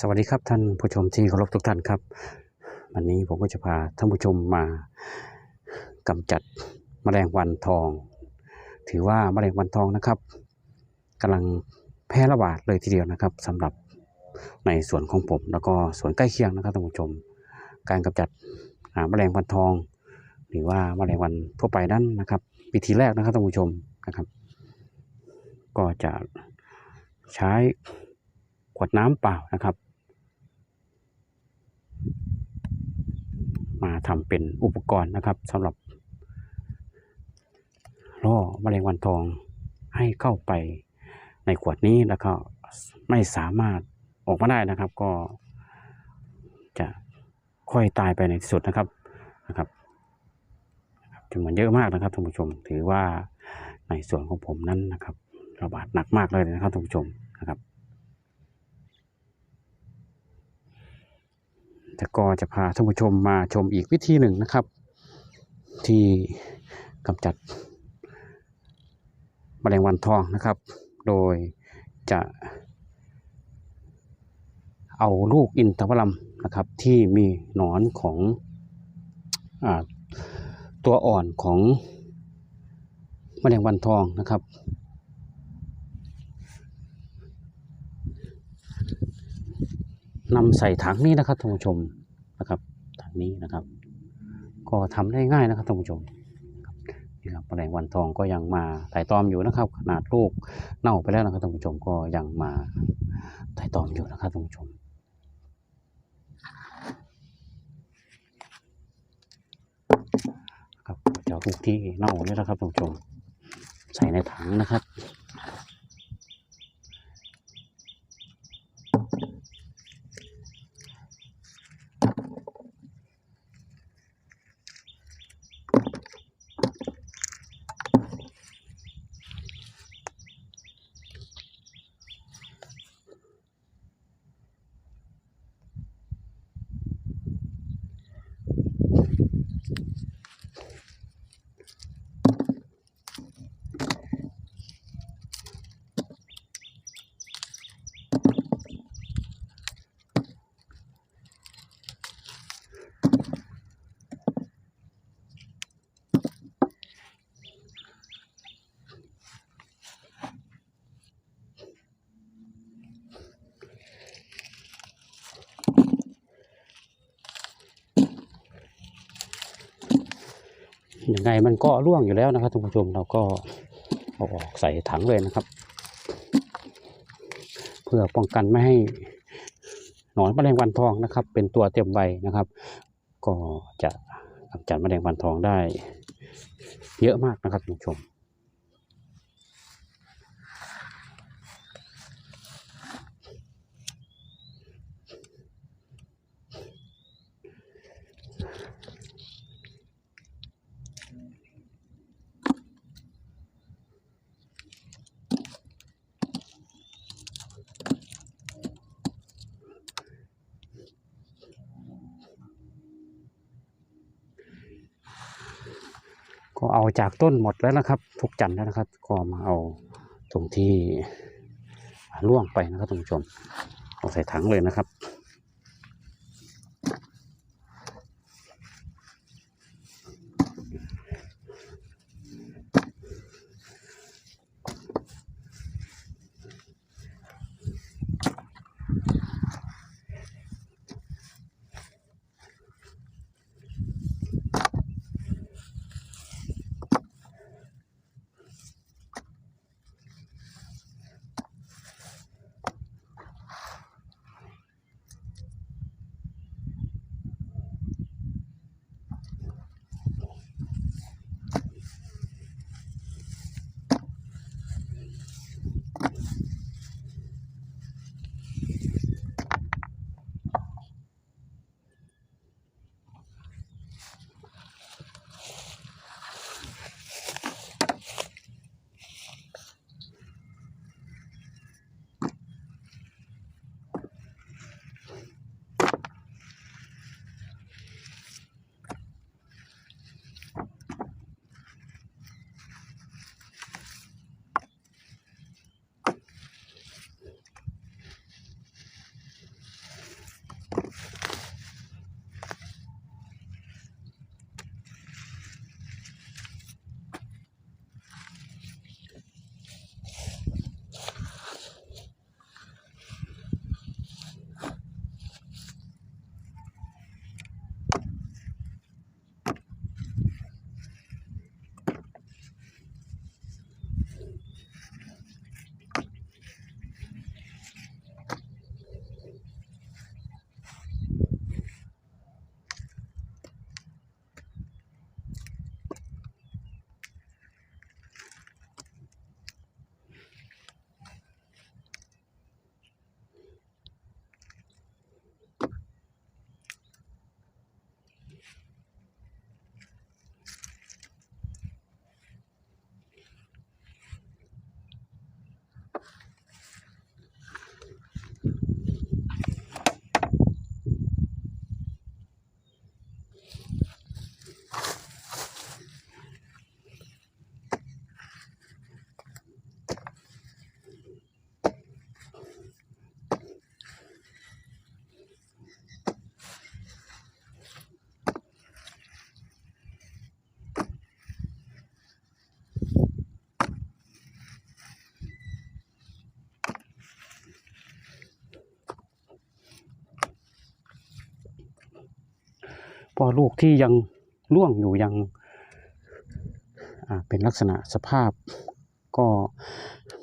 สวัสดีครับท่านผู้ชมที่เคารพทุกท่านครับ วันนี้ผมก็จะพาท่านผู้ชมมากำจัดแมลงวันทอง ถือว่าแมลงวันทองนะครับกำลังแพร่ระบาดเลยทีเดียวนะครับสำหรับในส่วนของผมแล้วก็ส่วนใกล้เคียงนะครับท่านผู้ชม การกำจัดอ่าแมลงวันทอง หรือว่าแมลงวันทั่วไปนั้นนะครับวิธีแรกนะครับท่านผู้ชมนะครับ ก็จะใช้ขวดน้ำเปล่านะครับ มาทำเป็นอุปกรณ์นะครับสำหรับล่อแมลงวันทองให้เข้าไปในขวดนี้แล้วก็ไม่สามารถออกมาได้นะครับ ก็จะค่อยตายไปในที่สุดนะครับนะครับจำนวนเยอะมากนะครับท่านผู้ชม ถือว่าในส่วนของผมนั้นนะครับ ระบาดหนักมากเลยนะครับท่านผู้ชมนะครับ แต่ก็จะพาท่านผู้ชมมาชมอีกวิธีหนึ่งนะครับ ที่กำจัดแมลงวันทองนะครับ โดยจะเอาลูกอินทผลัมนะครับที่มีหนอนของอตัวอ่อนของแมลงวันทองนะครับ นำใส่ถังนี้นะครับท่านผู้ชมนะครับถังนี้นะครับ ก็ทำได้ง่ายนะครับท่านผู้ชมนี่ครับแมลงวันทองก็ยังมาไต่ตอมอยู่นะครับ ขนาดลูกเน่าไปแล้วนะครับท่านผู้ชมก็ยังมาไต่ตอมอยู่นะครับท่านผู้ชมครับจะลูกที่เน่าเนี่ยนะครับท่านผู้ชม ใส่ในถังนะครับ ยังไงมันก็ร่วงอยู่แล้วนะครับท่านผู้ชมเราก็เอาออกใส่ถังเลยนะครับ เพื่อป้องกันไม่ให้หนอนแมลงวันทองนะครับ เป็นตัวเต็มใบนะครับ ก็จะกำจัดแมลงวันทองได้ เยอะมากนะครับท่านผู้ชม ก็เอาจากต้นหมดแล้วนะครับทุกจันทร์แล้วนะครับ ก็มาเอาตรงที่ร่วงไปนะครับท่านผู้ชมเอาใส่ถังเลยนะครับ พ่อลูกที่ยังร่วงอยู่ยังเป็นลักษณะสภาพก็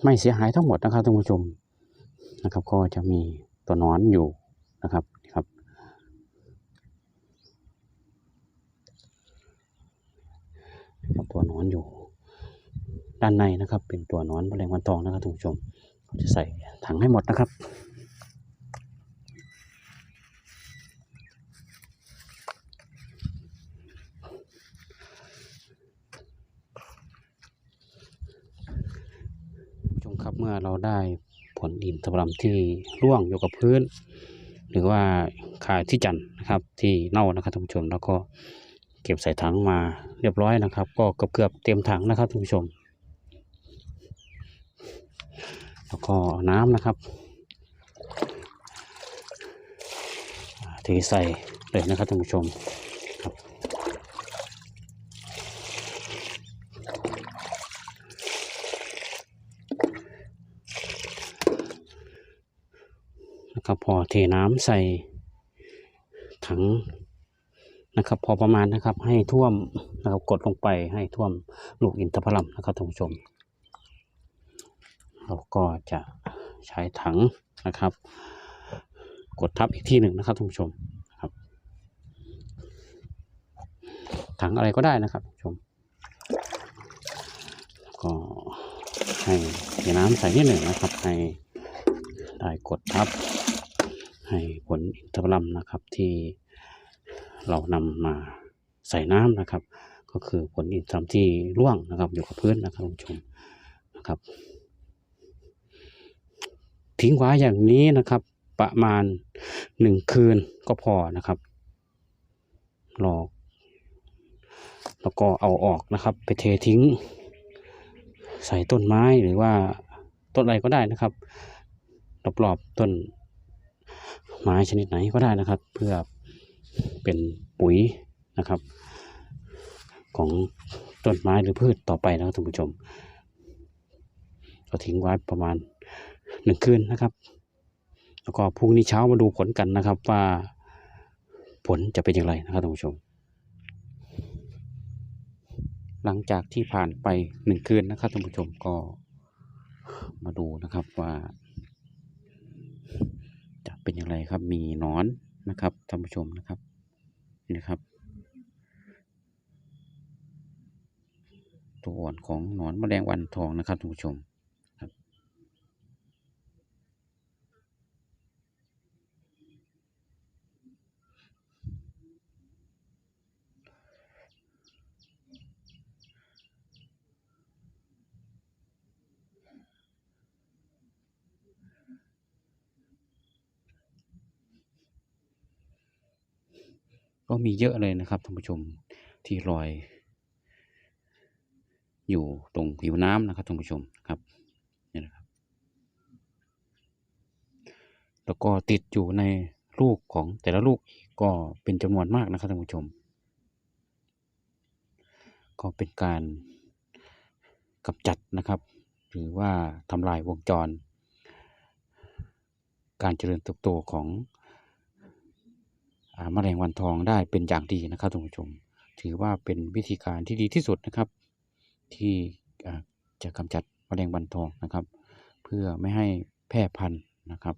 ไม่เสียหายทั้งหมดนะครับท่านผู้ชมนะครับ ก็จะมีตัวนอนอยู่นะครับครับครับตัวนอนอยู่ด้านในนะครับ เป็นตัวนอนแมลงวันทองนะครับท่านผู้ชมเราจะใส่ถังให้หมดนะครับ ผู้ช เมื่อเราได้ผลอินทผลัมที่ร่วงอยู่กับพื้น หรือว่าขายที่จันทร์นะครับ ที่เน่านะครับท่านผู้ชม แล้วก็เก็บใส่ถังมาเรียบร้อยนะครับ ก็เกือบเกือบๆเต็มถังนะครับท่านผู้ชม แล้วก็น้ำนะครับอ่าเทใส่เลยนะครับท่านผู้ชม นะครับพอเทน้ำใส่ถังนะครับ พอประมาณนะครับ ให้ท่วมนะครับกดลงไปให้ท่วมลูกอินทผลัมนะครับท่านผู้ชม เราก็จะใช้ถังนะครับ กดทับอีกที่หนึ่งนะครับท่านผู้ชมครับ ถังอะไรก็ได้นะครับท่านผู้ชม ก็ให้เทน้ำใส่นิดหนึ่งนะครับให้ได้กดทับ ให้ผลอินทผลัมนะครับที่เรานำมาใส่น้ำนะครับ ก็คือผลอินทผลัมที่ร่วงนะครับ อยู่กับพื้นนะครับท่านผู้ชมนะครับ ทิ้งไว้อย่างนี้นะครับ ประมาณหนึ่งคืนก็พอนะครับรอแล้วก็เอาออกนะครับ ไปเททิ้ง ใส่ต้นไม้หรือว่าต้นอะไรก็ได้นะครับรอบๆต้น ไม้ชนิดไหนก็ได้นะครับ เพื่อเป็นปุ๋ยนะครับ ของต้นไม้หรือพืชต่อไปนะครับท่านผู้ชมก็ทิ้งไว้ประมาณหนึ่งคืนนะครับ แล้วก็พรุ่งนี้เช้ามาดูผลกันนะครับว่าผลจะเป็นอย่างไรนะครับท่านผู้ชม หลังจากที่ผ่านไปหนึ่งคืนนะครับท่านผู้ชมก็มาดูนะครับว่า เป็นอย่างไรครับ มีนอนนะครับท่านผู้ชมนะครับนี่นะครับ ตัวอ่อนของหนอนแมลงวันทองนะครับท่านผู้ชม ก็มีเยอะเลยนะครับท่านผู้ชมที่ลอย อยู่ตรงผิวน้ำนะครับท่านผู้ชมครับนี่นะครับ แล้วก็ติดอยู่ในลูกของแต่ละลูกก็เป็นจำนวนมากนะครับท่านผู้ชม ก็เป็นการกำจัดนะครับ หรือว่าทำลายวงจร การเจริญเติบโตของ แมลงวันทองได้เป็นอย่างดีนะครับท่านผู้ชม ถือว่าเป็นวิธีการที่ดีที่สุดนะครับ ที่จะกำจัดแมลงวันทองนะครับ เพื่อไม่ให้แพร่พันธุ์นะครับ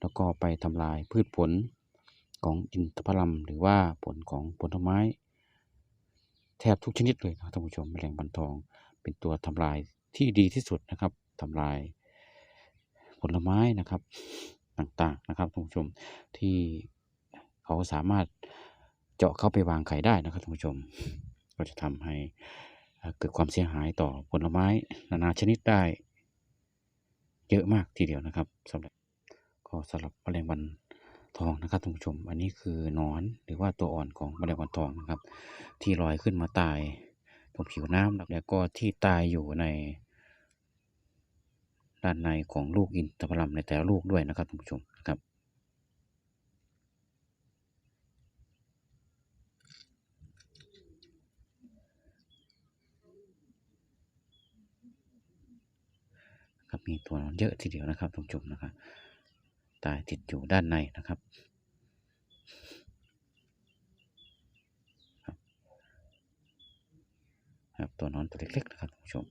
แล้วก็ไปทำลายพืชผลของอินทผลัมหรือว่าผลของผลไม้ แทบทุกชนิดเลยนะท่านผู้ชมแมลงวันทองเป็นตัวทำลายที่ดีที่สุดนะครับทำลายผลไม้นะครับต่างๆนะครับท่านผู้ชมที่ เขาสามารถเจาะเข้าไปวางไข่ได้นะครับท่านผู้ชม ก็จะทำให้เกิดความเสียหายต่อผลไม้นานาชนิดได้ เยอะมากทีเดียวนะครับสำหรับก็สำหรับแมลงวันทองนะครับท่านผู้ชม อันนี้คือนอนหรือว่าตัวอ่อนของแมลงวันทองนะครับ ที่ลอยขึ้นมาตายตรงผิวน้ำแล้วก็ที่ตายอยู่ใน ด้านในของลูกอินทผลัมในแต่ละลูกด้วยนะครับท่านผู้ชม มีตัวนอนเยอะทีเดียวนะครับท่านผู้ชมนะครับตายติดอยู่ด้านในนะครับ ครับตัวนอนตัวเล็กๆนะครับท่านผู้ชม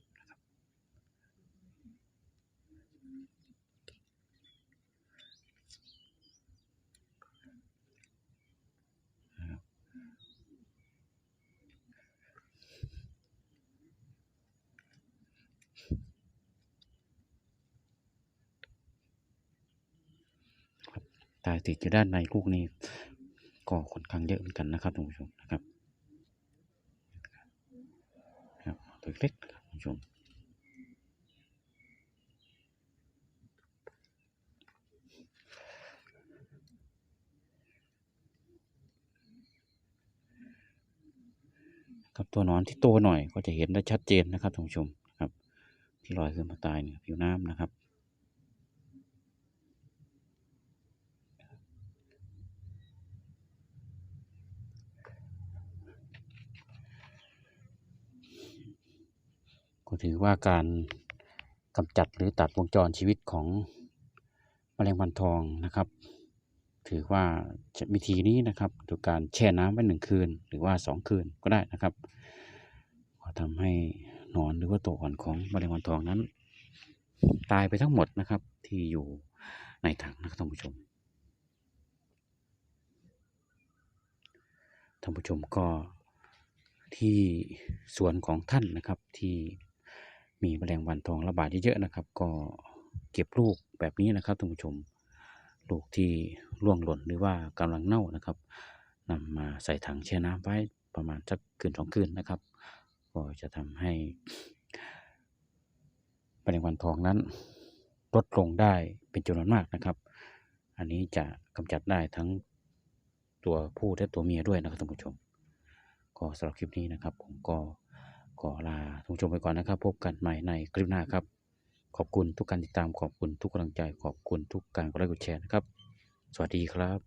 ตายติดอยู่ด้านในลูกนี้ ก็ค่อนข้างเยอะเหมือนกันนะครับท่านผู้ชมนะครับครับตัวเล็กนะครับท่านผู้ชมครับตัวนอนที่โตหน่อยก็จะเห็นได้ชัดเจนนะครับท่านผู้ชมครับ ที่ลอยขึ้นมาตายเนี่ยผิวน้ำนะครับ ก็ถือว่าการกำจัดหรือตัดวงจรชีวิตของแมลงวันทองนะครับ ถือว่าวิธีนี้นะครับโดยการแช่น้ำไว้หนึ่งคืน หรือว่าสองคืนก็ได้นะครับก็ทำให้หนอนหรือว่าตัวอ่อนของแมลงวันทองนั้น ตายไปทั้งหมดนะครับที่อยู่ในถังนะครับท่านผู้ชมท่านผู้ชมก็ที่สวนของท่านนะครับที่ มีแมลงวันทองระบาดเยอะๆนะครับ ก็เก็บลูกแบบนี้นะครับท่านผู้ชม ลูกที่ร่วงหล่นหรือว่ากำลังเน่านะครับนำมาใส่ถังแช่น้ำไว้ประมาณสักคืนสองคืนนะครับ ก็จะทำให้แมลงวันทองนั้นลดลงได้เป็นจำนวนมากนะครับ อันนี้จะกำจัดได้ทั้งตัวผู้และตัวเมียด้วยนะครับท่านผู้ชม ก็สำหรับคลิปนี้นะครับ ผมก็ ขอลาทุกผู้ชมไปก่อนนะครับ พบกันใหม่ในคลิปหน้าครับ ขอบคุณทุกการติดตามขอบคุณทุกกำลังใจ ขอบคุณทุกการกดไลค์กดแชร์นะครับ สวัสดีครับ